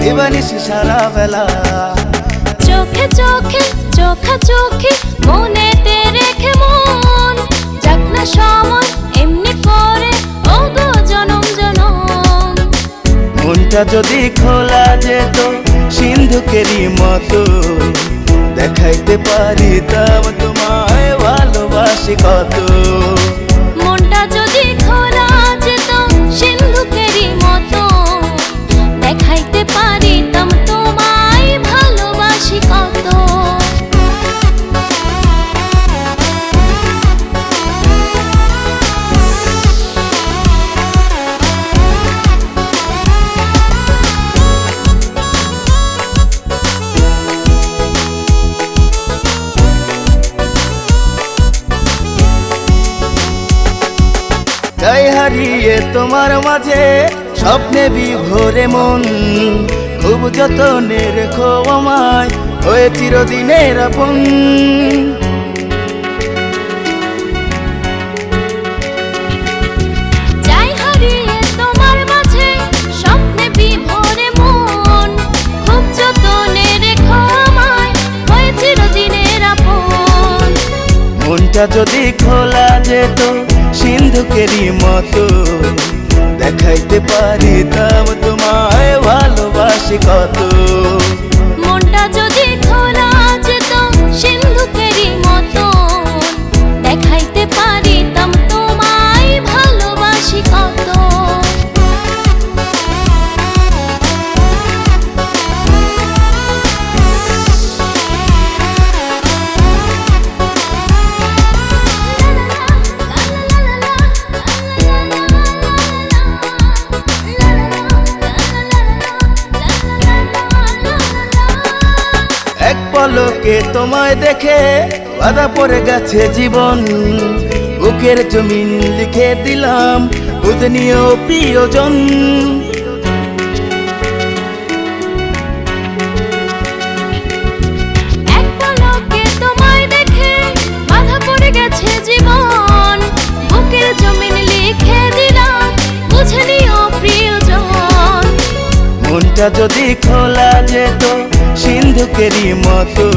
দিবানিসি সারা বেলা। চোখে চোখে চোখা চোখে মনেতে রেখে মন। যাক না সময় এমনি করে ও গো জনম জনম। মনটা যদি খোলা যেত সিন্ধুকেরই মতো দেখাইতে পারিতাম তোমায় ভালোবাসি কত। তাই হারিয়ে তোমার মাঝে স্বপ্নে বিভোরে মন। খুব যতনে রেখো আমায় হয়ে চিরদিনের আপন। হারিয়ে তোমার মাঝে স্বপ্নে বিভোরে মন খুব যতনে রেখো আমায় হয়ে চিরদিনের আপন। মনটা যদি খোলা যেত সিন্ধুকেরই মতো। দেখাইতে পারিতাম তোমায় ভালোবাসি কত। পলকে তোমায় দেখে বাধা পড়ে গেছে জীবন। বুকের জমিন লিখে দিলাম বুঝে প্রিয়জন। মনটা যদি খোলা যেত সিন্ধুকেরই মতো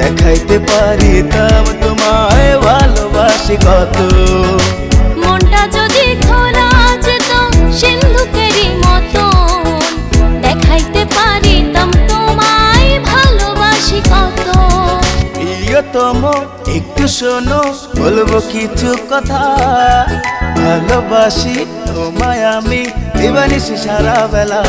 দেখাইতে পারিতাম তোমায় ভালোবাসি কত। মনটা যদি খোলা যেত সিন্ধুকেরই মতো দেখাইতে পারিতাম তোমায় ভালোবাসি কত। প্রিয়তম একটু শোনো বলব কিছু কথা। ভালোবাসি তোমায় আমি দিবানিসি সারা বেলা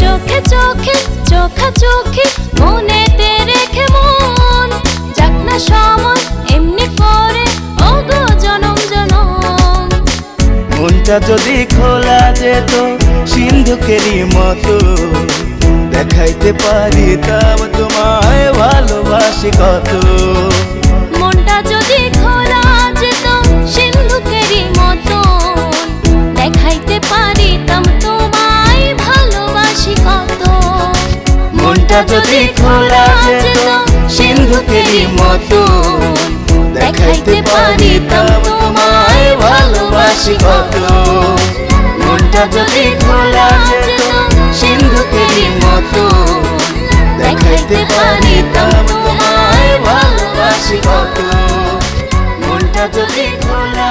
চোখে চোখে চোখা চোখে মনেতে রেখে মন। যাক না সময়, এমনি করে ও গো জনম জনম। মনটা যদি খোলা যেত, সিন্ধুকেরই মতো, দেখাইতে পারিতাম তোমায় ভালোবাসি কত। মনটা যদি খোলা যেত সিন্ধুকেরই মতো দেখাইতে পারিতাম, তোমায় ভালোবাসি কত। মনটা যদি খোলা যেত সিন্ধুকেরই মতো দেখাইতে পারিতাম, তোমায় ভালোবাসি কত। মনটা যদি খোলা